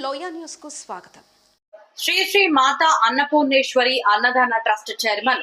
లోయా న్యూస్కు స్వాగతం. Shri Shri Mata Annapurneshwari Annadana trust chairman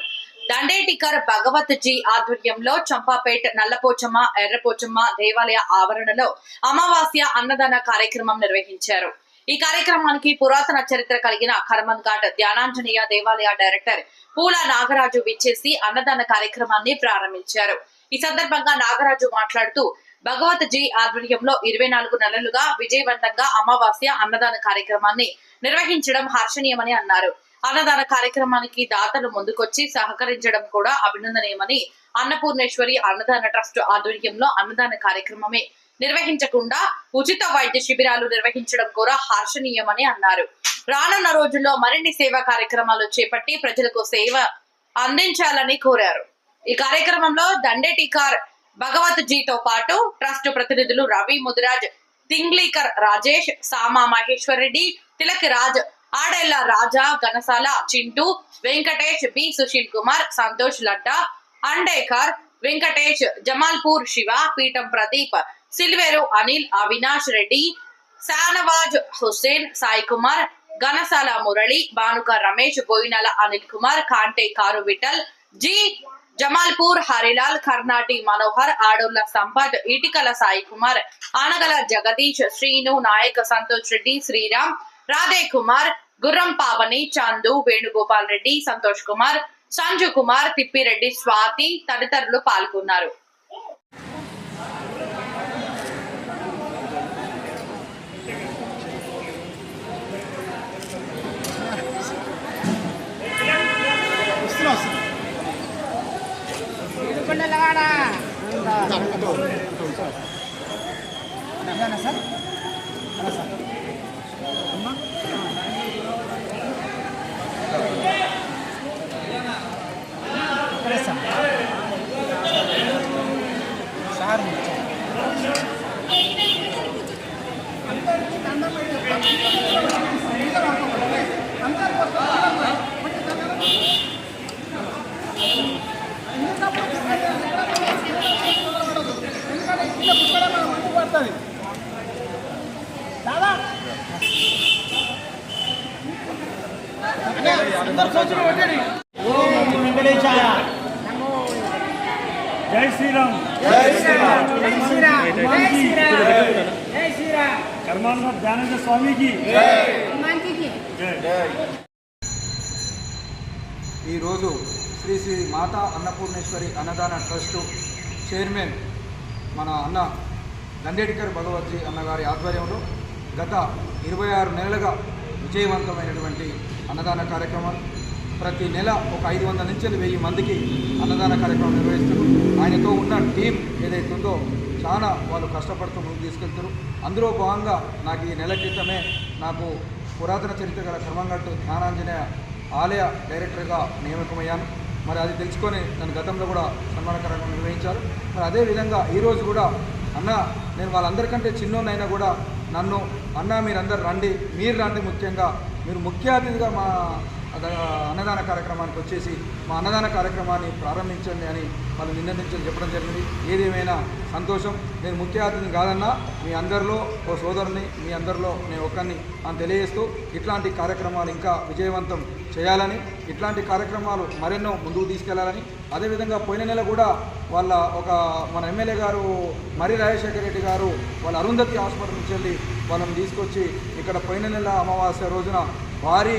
Dandetikar Bhagwat ji ఆధ్వర్యంలో చంపాపేట్ నల్లపోచమ్మ ఎర్రపోచమ్మ దేవాలయ ఆవరణలో అమావాస్య అన్నదాన కార్యక్రమం నిర్వహించారు. ఈ కార్యక్రమానికి పురాతన చరిత్ర కలిగిన కర్మన్ ఘాట్ ధ్యానాంజనేయ దేవాలయ డైరెక్టర్ పూల నాగరాజు విచ్చేసి అన్నదాన కార్యక్రమాన్ని ప్రారంభించారు. ఈ సందర్భంగా నాగరాజు మాట్లాడుతూ భగవత్ జీ ఆధ్వర్యంలో ఇరవై నాలుగు నెలలుగా విజయవంతంగా అమావాస్య అన్నదాన కార్యక్రమాన్ని నిర్వహించడం హర్షణీయమని అన్నారు. అన్నదాన కార్యక్రమానికి దాతలు ముందుకొచ్చి సహకరించడం కూడా అభినందనీయమని అన్నపూర్ణేశ్వరి అన్నదాన ట్రస్ట్ ఆధ్వర్యంలో అన్నదాన కార్యక్రమమే నిర్వహించకుండా ఉచిత వైద్య శిబిరాలు నిర్వహించడం కూడా హర్షణీయమని అన్నారు. రానున్న రోజుల్లో మరిన్ని సేవా కార్యక్రమాలు చేపట్టి ప్రజలకు సేవ అందించాలని కోరారు. ఈ కార్యక్రమంలో దండేటికార్ భగవత్ జీతో పాటు ట్రస్ట్ ప్రతినిధులు రవి ముదిరాజ్ తింగ్లీకర్ రాజేష్ సామా మహేశ్వర్ రెడ్డి తిలక్ రాజ్ ఆడెల్ల రాజా ఘనసాల చింటూ వెంకటేష్ బి. సుశీల్ కుమార్ సంతోష్ లడ్డా అండేకర్ వెంకటేష్ జమాల్పూర్ శివ పీఠం ప్రదీప్ సిల్వేరు అనిల్ అవినాష్ రెడ్డి శానవాజ్ హుస్సేన్ సాయి కుమార్ ఘనసాల మురళి భానుక రమేష్ బోయినల అనిల్ కుమార్ కాంటే కారు విఠల్ జి. జమాల్పూర్ హరిలాల్ కర్ణాటి మనోహర్ ఆడోళ్ళ సంపత్ ఇటికల సాయి కుమార్ ఆనగల జగదీష్ శ్రీను నాయక్ సంతోష్ రెడ్డి శ్రీరామ్ రాధే కుమార్ గుర్రం పావని చందు వేణుగోపాల్ రెడ్డి సంతోష్ కుమార్ సంజు కుమార్ తిప్పిరెడ్డి స్వాతి తదితరులు పాల్గొన్నారు. కొండలవాడ సార్ సార్ సార్ ఓం వెంకటేశాయ జై శ్రీరామ్ జై శ్రీరామ్ జై శ్రీరామ్ జై శ్రీరామ్ జై శ్రీరామ్ కర్మానంద ధ్యానంద స్వామికి ఈరోజు శ్రీ శ్రీ మాతా అన్నపూర్ణేశ్వరి అన్నదాన ట్రస్టు చైర్మన్ మన అన్న దండేటికర్ భగవద్జీ అన్నగారి ఆధ్వర్యంలో గత ఇరవై ఆరు నెలలుగా విజయవంతమైనటువంటి అన్నదాన కార్యక్రమాలు ప్రతి నెల ఒక ఐదు వందల నుంచి వెయ్యి మందికి అన్నదాన కార్యక్రమం నిర్వహిస్తారు. ఆయనతో ఉన్న టీం ఏదైతే ఉందో చాలా వాళ్ళు కష్టపడుతూ ముందుకు తీసుకెళ్తారు. అందులో భాగంగా నాకు ఈ నెల క్రితమే నాకు పురాతన చరిత్ర గల కర్మంగట్టు జ్ఞానాంజనేయ ఆలయ డైరెక్టర్గా నియామకమయ్యాను మరి అది తెలుసుకొని నన్ను గతంలో కూడా సన్మాన కార్యక్రమం నిర్వహించారు. మరి అదేవిధంగా ఈరోజు కూడా అన్న నేను వాళ్ళందరికంటే చిన్నోన్నైనా కూడా నన్ను అన్న మీరందరు రండి. మీరు రండి ముఖ్యంగా. మీరు ముఖ్య అతిథిగా మా అన్నదాన కార్యక్రమానికి వచ్చేసి మా అన్నదాన కార్యక్రమాన్ని ప్రారంభించండి అని వాళ్ళు నిన్న చెప్పడం జరిగింది. ఏదేమైనా సంతోషం. నేను ముఖ్య అతిథిని కాదన్నా మీ అందరిలో ఓ సోదరుని మీ అందరిలో నేను ఒక్కరిని అని తెలియజేస్తూ ఇట్లాంటి కార్యక్రమాలు ఇంకా విజయవంతం చేయాలని ఇట్లాంటి కార్యక్రమాలు మరెన్నో ముందుకు తీసుకెళ్ళాలని అదేవిధంగా పోయిన నెల కూడా వాళ్ళ ఒక మన ఎమ్మెల్యే గారు మరి రాజశేఖర రెడ్డి గారు వాళ్ళ అరుంధతి హాస్పిటల్ నుంచి వెళ్ళి వాళ్ళని తీసుకొచ్చి ఇక్కడ పోయిన నెల అమావాస్య రోజున భారీ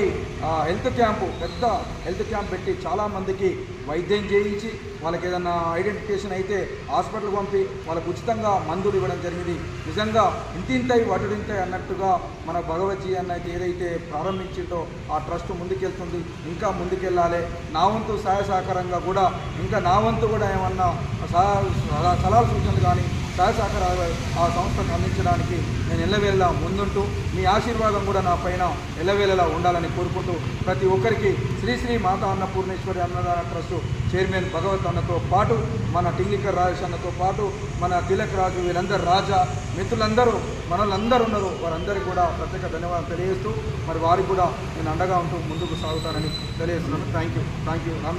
హెల్త్ క్యాంపు పెద్ద హెల్త్ క్యాంప్ పెట్టి చాలామందికి వైద్యం చేయించి వాళ్ళకి ఏదైనా ఐడెంటిఫికేషన్ అయితే హాస్పిటల్కి పంపి వాళ్ళకు ఉచితంగా మందులు ఇవ్వడం జరిగింది. నిజంగా ఇంతింతై వటుడింతై అన్నట్టుగా మన భగవద్జీ అన్న ఏదైతే ప్రారంభించిందో ఆ ట్రస్ట్ ముందుకెళ్తుంది. ఇంకా ముందుకెళ్ళాలి. నా వంతు సహాయ సహకారంగా కూడా ఇంకా నా వంతు కూడా ఏమన్నా సలహా సలహాలు సూచనలు కానీ సహాయ సహకారాలు ఆ సంస్థకు అందించడానికి నేను ఎల్లవేళలా ముందుంటూ మీ ఆశీర్వాదం కూడా నా పైన ఎల్లవేళలా ఉండాలని కోరుకుంటూ ప్రతి ఒక్కరికి శ్రీ శ్రీ మాతా అన్నపూర్ణేశ్వరి అన్నదాన ట్రస్టు చైర్మన్ భగవత్ అన్నతో పాటు మన టింగికర్ రాజేష్ అన్నతో పాటు మన తిలక్ రాజు వీళ్ళందరూ రాజా మిత్రులందరూ మనలందరూ ఉన్నారు. వారందరికీ కూడా ప్రత్యేక ధన్యవాదాలు తెలియజేస్తూ మరి వారికి కూడా నేను అండగా ఉంటూ ముందుకు సాగుతానని తెలియజేస్తున్నాను. థ్యాంక్ యూ థ్యాంక్ యూ నా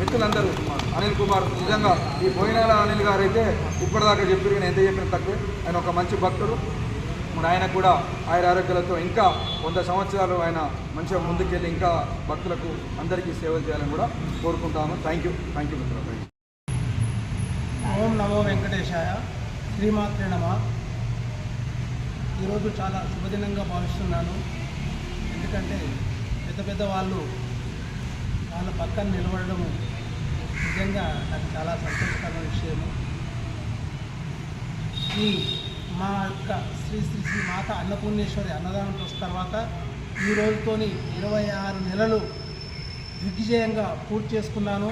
మిత్రులందరూ అనిల్ కుమార్ నిజంగా ఈ పోయినాల అనిల్ గారు అయితే ఇప్పటిదాకా చెప్పి నేను ఎంత చెప్పిన తక్కువే. ఆయన ఒక మంచి భక్తుడు. ఇప్పుడు ఆయన కూడా ఆయన ఆరోగ్యాలతో ఇంకా వంద సంవత్సరాలు ఆయన మంచిగా ముందుకెళ్ళి ఇంకా భక్తులకు అందరికీ సేవలు చేయాలని కూడా కోరుకుంటాము. థ్యాంక్ యూ థ్యాంక్ యూ మిత్రులు ఓం నమో వెంకటేశాయ. శ్రీమాత్రే నమ. ఈరోజు చాలా శుభదినంగా భావిస్తున్నాను. ఎందుకంటే పెద్ద పెద్ద వాళ్ళు వాళ్ళ పక్కన నిలబడము నిజంగా నాకు చాలా సంతోషకరమైన విషయము. ఈ మా యొక్క శ్రీ శ్రీ శ్రీ మాత అన్నపూర్ణేశ్వరి అన్నదానం ట్రస్ట్ తర్వాత ఈ రోజుతోని ఇరవై ఆరు నెలలు దిగ్విజయంగా పూర్తి చేసుకున్నాను.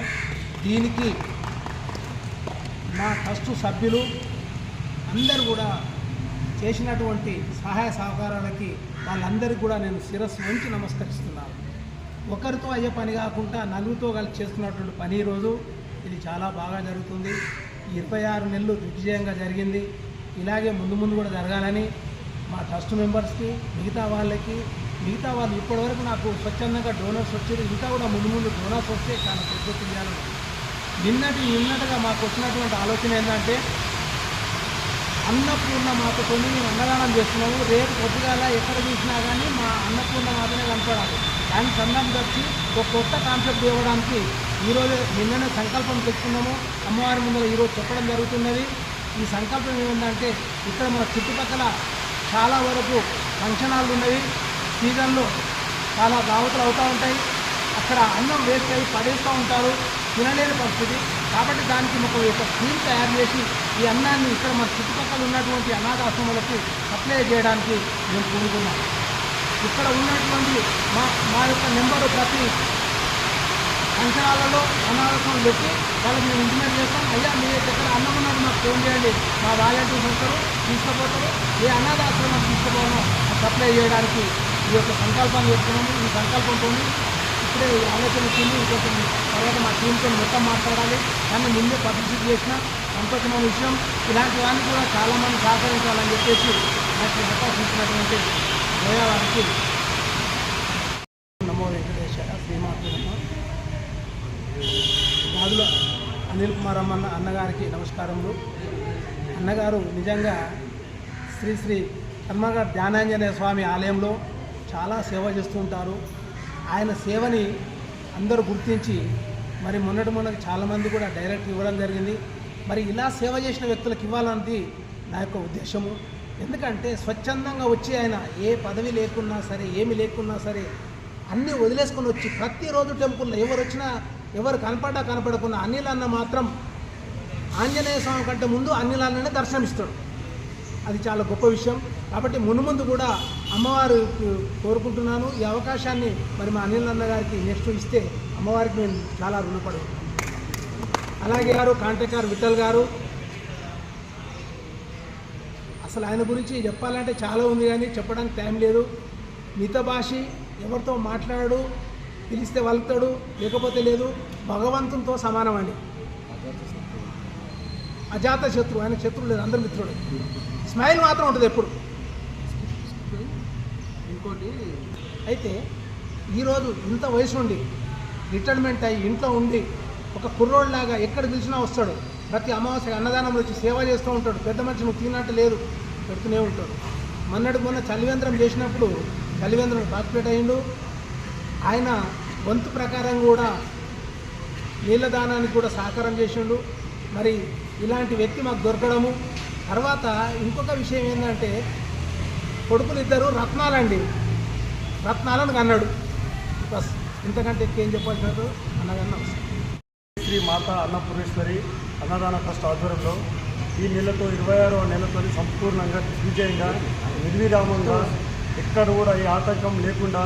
దీనికి మా ట్రస్ట్ సభ్యులు అందరూ కూడా చేసినటువంటి సహాయ సహకారాలకి వాళ్ళందరికీ కూడా నేను శిరస్సు ఉంచి నమస్కరిస్తున్నాను. ఒకరితో అయ్యే పని కాకుండా నలుగురితో కలిసి చేస్తున్నటువంటి పని ఈరోజు ఇది చాలా బాగా జరుగుతుంది. ఇరవై ఆరు నెలలు దిగ్విజయంగా జరిగింది. ఇలాగే ముందు ముందు కూడా జరగాలని మా ట్రస్ట్ మెంబర్స్కి మిగతా వాళ్ళకి మిగతా వాళ్ళు ఇప్పటివరకు నాకు స్వచ్ఛందంగా డోనర్స్ వచ్చారు ఇంకా కూడా ముందు ముందు డోనర్స్ వస్తే చాలా ప్రకృతి నిన్నటి నిన్నటిగా మాకు వచ్చినటువంటి ఆలోచన ఏంటంటే అన్నపూర్ణ మాతతో మేము అన్నదానం చేస్తున్నాము. రేపు పొద్దుగాల ఎక్కడ చూసినా కానీ మా అన్నపూర్ణ మాతనే కనపడాలి. దానికి సందర్భం వచ్చి ఒక కొత్త కాన్సెప్ట్ ఇవ్వడానికి ఈరోజు నిన్ననే సంకల్పం తెచ్చుకున్నాము. అమ్మవారి ముందర ఈరోజు చెప్పడం జరుగుతున్నది. ఈ సంకల్పం ఏంటంటే ఇక్కడ మన చుట్టుపక్కల చాలా వరకు ఫంక్షన్ హాల్ ఉన్నవి సీజన్లో చాలా దావతలు అవుతూ ఉంటాయి. అక్కడ అన్నం వేస్ట్ అయ్యి పడేస్తూ ఉంటారు. తినలేని పరిస్థితి. కాబట్టి దానికి ఒక యొక్క స్కీమ్ తయారు చేసి ఈ అన్నాన్ని ఇక్కడ మన చుట్టుపక్కల ఉన్నటువంటి అనాథాశ్రమాలకు సప్లై చేయడానికి మేము కోరుకున్నాం ఇక్కడ ఉన్నటువంటి మా మా యొక్క నెంబరు ప్రతి అంచనాలలో అనారోగ్యం పెట్టి వాళ్ళకి మేము ఇంటిమేట్ చేస్తాం. అయ్యా మీ దగ్గర అన్నం ఉన్నది మాకు ఫోన్ చేయండి. మా వాలంటీర్స్ వస్తారు తీసుకుపోతారు. ఏ అనాథాశ్రమం తీసుకుపోవడం సప్లై చేయడానికి ఈ యొక్క సంకల్పాన్ని చెప్తున్నాము ఈ సంకల్పంతో ఇప్పుడే ఆలోచన వచ్చింది. ఇంకొక తర్వాత మా టీంతో మొత్తం మాట్లాడాలి. కానీ ముందే పబ్లిసిటీ చేసిన సంతోషమైన విషయం. ఇలాంటి వాళ్ళని కూడా చాలామంది సహకరించాలని చెప్పేసి నాకు ఈ అవకాశం ఇచ్చినటువంటి గోయా వారికి నమో వెంకటేశ్వర శ్రీమాత్మ గాజుల అనిల్ కుమార్ అమ్మన్న అన్నగారికి నమస్కారములు. అన్నగారు నిజంగా శ్రీ శ్రీ కర్మగారు ధ్యానాంజనేయ స్వామి ఆలయంలో చాలా సేవ చేస్తూ ఉంటారు. ఆయన సేవని అందరూ గుర్తించి మరి మొన్నటి మొన్నటి చాలామంది కూడా డైరెక్ట్ ఇవ్వడం జరిగింది. మరి ఇలా సేవ చేసిన వ్యక్తులకు ఇవ్వాలన్నది నా యొక్క ఉద్దేశము. ఎందుకంటే స్వచ్ఛందంగా వచ్చి ఆయన ఏ పదవి లేకున్నా సరే ఏమి లేకున్నా సరే అన్నీ వదిలేసుకొని వచ్చి ప్రతిరోజు టెంపుల్లో ఎవరు వచ్చినా ఎవరు కనపడ్డా కనపడకుండా అనిల్ అన్న మాత్రం ఆంజనేయ స్వామి కంటే ముందు అన్నిలన్ననే దర్శనమిస్తాడు. అది చాలా గొప్ప విషయం. కాబట్టి మునుముందు కూడా అమ్మవారు కోరుకుంటున్నాను. ఈ అవకాశాన్ని మరి మా అనిల్ అన్న గారికి నెక్స్ట్ ఇస్తే అమ్మవారికి నేను చాలా రుణపడి అలాగే గారు కాంట్రాక్టర్ విఠల్ గారు. అసలు ఆయన గురించి చెప్పాలంటే చాలా ఉంది కానీ చెప్పడానికి టైం లేదు. మిత భాషి ఎవరితో మాట్లాడు పిలిస్తే వలుతాడు లేకపోతే లేదు. భగవంతునితో సమానం అండి. అజాత శత్రువు ఆయన శత్రువు లేదు అందరు మిత్రుడు స్మైల్ మాత్రం ఉంటుంది ఎప్పుడు. ఇంకోటి అయితే ఈరోజు ఇంత వయసు ఉండి రిటైర్మెంట్ అయ్యి ఇంట్లో ఉండి ఒక కుర్రోడ్లాగా ఎక్కడ పిలిచినా వస్తాడు. ప్రతి అమావాస్య అన్నదానంలో వచ్చి సేవ చేస్తూ ఉంటాడు. పెద్ద మనిషి నువ్వు తిన్నట్టు లేదు పెడుతూనే ఉంటాడు. మొన్నటి మొన్న చలివేంద్రం చేసినప్పుడు చలివేంద్రం బాస్పేట అయిండు ఆయన వంతు ప్రకారం కూడా నీళ్ళ దానానికి కూడా సహకారం చేసిండు. మరి ఇలాంటి వ్యక్తి మాకు దొరకడము. తర్వాత ఇంకొక విషయం ఏంటంటే కొడుకులు ఇద్దరు రత్నాలండి. రత్నాలను కన్నాడు. బస్ ఇంతకంటే ఎక్కువ ఏం చెప్పాల్సినట్టు అన్నదన్న శ్రీ మాత అన్నపూర్ణేశ్వరి అన్నదాన ట్రస్ట్ ఆధ్వర్యంలో ఈ నెలతో ఇరవై ఆరవ నెలతో సంపూర్ణంగా విజయంగా నిర్విరామంగా ఎక్కడ కూడా ఏ ఆటంకం లేకుండా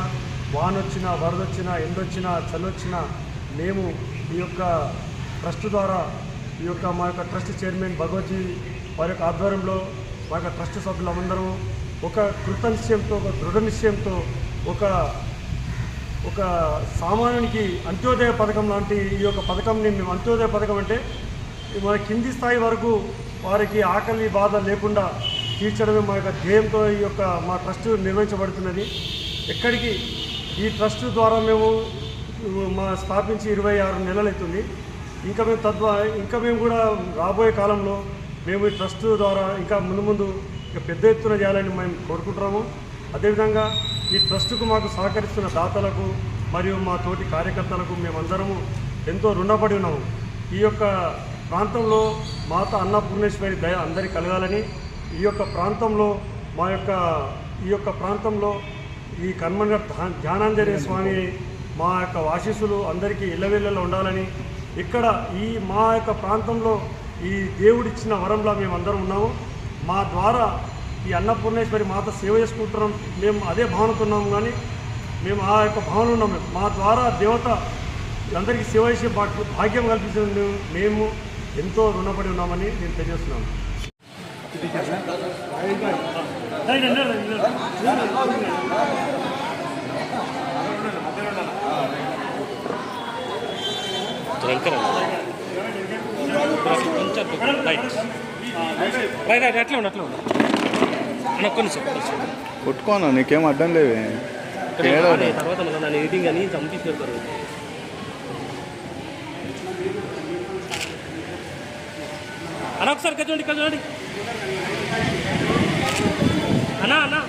వానొచ్చినా వరదొచ్చినా ఎండొచ్చినా చల్లొచ్చినా మేము ఈ యొక్క ట్రస్ట్ ద్వారా ఈ యొక్క మా యొక్క ట్రస్ట్ చైర్మన్ భగవత్జీ వారి యొక్క ఆధ్వర్యంలో మా యొక్క ట్రస్ట్ సభ్యులందరూ ఒక కృత నిశ్చయంతో ఒక దృఢ నిశ్చయంతో ఒక ఒక సామాన్యునికి అంత్యోదయ పథకం లాంటి ఈ యొక్క పథకంని మేము అంత్యోదయ పథకం అంటే మన కింది స్థాయి వరకు వారికి ఆకలి బాధ లేకుండా తీర్చడమే మా యొక్క ధ్యేయంతో ఈ యొక్క మా ట్రస్ట్ నిర్వహించబడుతున్నది. ఎక్కడికి ఈ ట్రస్ట్ ద్వారా మేము మా స్థాపించి ఇరవై ఆరు నెలలైతుంది ఇంకా మేము తద్వారా ఇంకా మేము కూడా రాబోయే కాలంలో మేము ఈ ట్రస్ట్ ద్వారా ఇంకా ముందు ముందు ఇంకా పెద్ద ఎత్తున చేయాలని మేము కోరుకుంటున్నాము. అదేవిధంగా ఈ ట్రస్టుకు మాకు సహకరిస్తున్న దాతలకు మరియు మా తోటి కార్యకర్తలకు మేమందరము ఎంతో రుణపడి ఉన్నాము. ఈ యొక్క ప్రాంతంలో మాత అన్నపూర్ణేశ్వరి దయ అందరికీ కలగాలని ఈ యొక్క ప్రాంతంలో మా యొక్క ఈ యొక్క ప్రాంతంలో ఈ కన్మన ధ్యానాంజనేయ స్వామి మా యొక్క ఆశీస్సులు అందరికీ ఇళ్ళవేళ్ళలో ఉండాలని ఇక్కడ ఈ మా యొక్క ప్రాంతంలో ఈ దేవుడిచ్చిన వరంలా మేమందరం ఉన్నాము. మా ద్వారా ఈ అన్నపూర్ణేశ్వరి మాత సేవ చేసుకుంటున్నాం. మేము అదే భావనతో ఉన్నాము కానీ మేము ఆ యొక్క భావన ఉన్నాము. మా ద్వారా దేవత అందరికీ సేవ చేసే భాగ్యం కల్పించిన మేము ఎంతో రుణపడి ఉన్నామని నేను తెలియజేస్తున్నాను. రైట్ రైట్ అట్లా ఉండు అట్లా ఉండు. కొట్టుకోనా నీకేం అడ్డం లేవే. తర్వాత నన్ను ఎడిటింగ్ అని చంపేసి పెడతారు అన్న ఒకసారి ఇక్కడ చూడండి ఇక్కడ చూడండి అన్నా అన్నా